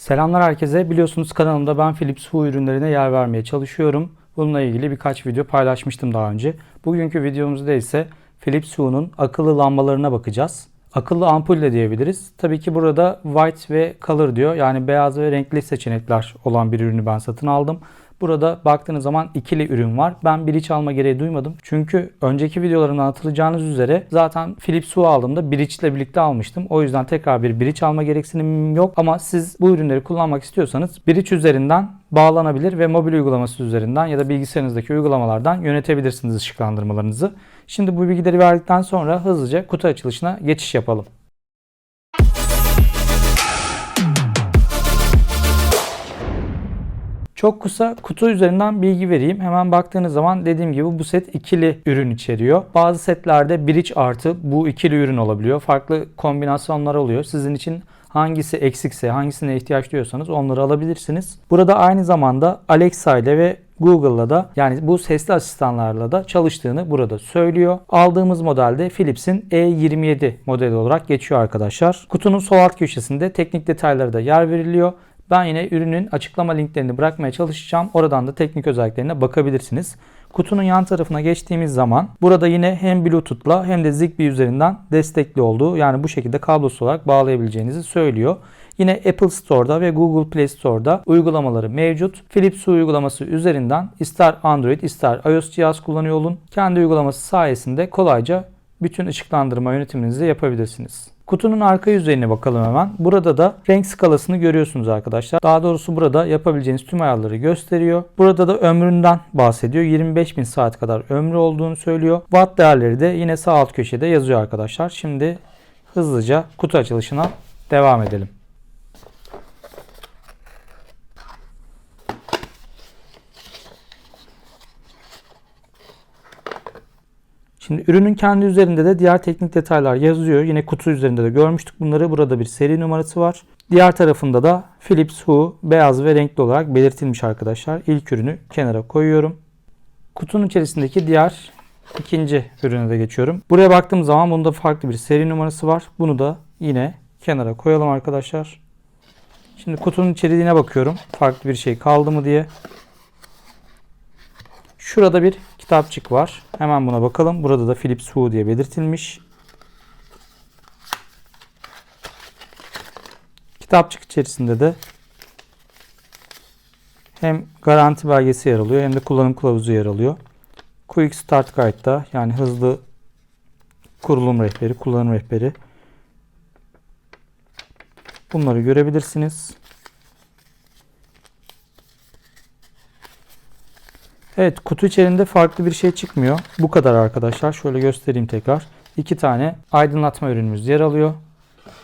Selamlar herkese. Biliyorsunuz kanalımda ben Philips Hue ürünlerine yer vermeye çalışıyorum. Bununla ilgili birkaç video paylaşmıştım daha önce. Bugünkü videomuzda ise Philips Hue'nun akıllı lambalarına bakacağız. Akıllı ampul de diyebiliriz. Tabii ki burada white ve color diyor. Yani beyaz ve renkli seçenekler olan bir ürünü ben satın aldım. Burada baktığınız zaman ikili ürün var. Ben bir iç alma gereği duymadım. Çünkü önceki videolarımdan hatırlayacağınız üzere zaten Philips Hue aldığımda bridge ile birlikte almıştım. O yüzden tekrar bir bridge alma gereksinimim yok. Ama siz bu ürünleri kullanmak istiyorsanız bridge üzerinden bağlanabilir ve mobil uygulaması üzerinden ya da bilgisayarınızdaki uygulamalardan yönetebilirsiniz ışıklandırmalarınızı. Şimdi bu bilgileri verdikten sonra hızlıca kutu açılışına geçiş yapalım. Çok kısa kutu üzerinden bilgi vereyim. Hemen baktığınız zaman dediğim gibi bu set ikili ürün içeriyor. Bazı setlerde bridge artı bu ikili ürün olabiliyor. Farklı kombinasyonlar oluyor. Sizin için hangisi eksikse, hangisine ihtiyaç duyuyorsanız onları alabilirsiniz. Burada aynı zamanda Alexa ile ve Google'la da yani bu sesli asistanlarla da çalıştığını burada söylüyor. Aldığımız modelde Philips'in E27 modeli olarak geçiyor arkadaşlar. Kutunun sol alt köşesinde teknik detayları da yer veriliyor. Ben yine ürünün açıklama linklerini bırakmaya çalışacağım. Oradan da teknik özelliklerine bakabilirsiniz. Kutunun yan tarafına geçtiğimiz zaman burada yine hem Bluetooth'la hem de Zigbee üzerinden destekli olduğu yani bu şekilde kablosuz olarak bağlayabileceğinizi söylüyor. Yine Apple Store'da ve Google Play Store'da uygulamaları mevcut. Philips uygulaması üzerinden ister Android ister iOS cihaz kullanıyor olun. Kendi uygulaması sayesinde kolayca bütün ışıklandırma yönetiminizi yapabilirsiniz. Kutunun arka yüzeyine bakalım hemen. Burada da renk skalasını görüyorsunuz arkadaşlar. Daha doğrusu burada yapabileceğiniz tüm ayarları gösteriyor. Burada da ömründen bahsediyor. 25.000 saat kadar ömrü olduğunu söylüyor. Watt değerleri de yine sağ alt köşede yazıyor arkadaşlar. Şimdi hızlıca kutu açılışına devam edelim. Şimdi ürünün kendi üzerinde de diğer teknik detaylar yazıyor. Yine kutu üzerinde de görmüştük bunları. Burada bir seri numarası var. Diğer tarafında da Philips Hue beyaz ve renkli olarak belirtilmiş arkadaşlar. İlk ürünü kenara koyuyorum. Kutunun içerisindeki diğer ikinci ürüne de geçiyorum. Buraya baktığım zaman bunda farklı bir seri numarası var. Bunu da yine kenara koyalım arkadaşlar. Şimdi kutunun içeriğine bakıyorum. Farklı bir şey kaldı mı diye. Şurada bir kitapçık var. Hemen buna bakalım. Burada da Philips Hue diye belirtilmiş. Kitapçık içerisinde de hem garanti belgesi yer alıyor hem de kullanım kılavuzu yer alıyor. Quick Start Guide'da yani hızlı kurulum rehberi, kullanım rehberi. Bunları görebilirsiniz. Evet kutu içerisinde farklı bir şey çıkmıyor. Bu kadar arkadaşlar. Şöyle göstereyim tekrar. İki tane aydınlatma ürünümüz yer alıyor.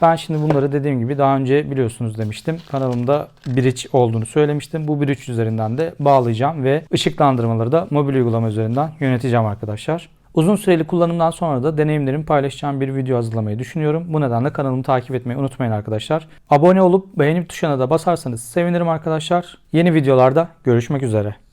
Ben şimdi bunları dediğim gibi daha önce biliyorsunuz demiştim. Kanalımda bridge olduğunu söylemiştim. Bu bridge üzerinden de bağlayacağım ve ışıklandırmaları da mobil uygulama üzerinden yöneteceğim arkadaşlar. Uzun süreli kullanımdan sonra da deneyimlerimi paylaşacağım bir video hazırlamayı düşünüyorum. Bu nedenle kanalımı takip etmeyi unutmayın arkadaşlar. Abone olup beğeni tuşuna da basarsanız sevinirim arkadaşlar. Yeni videolarda görüşmek üzere.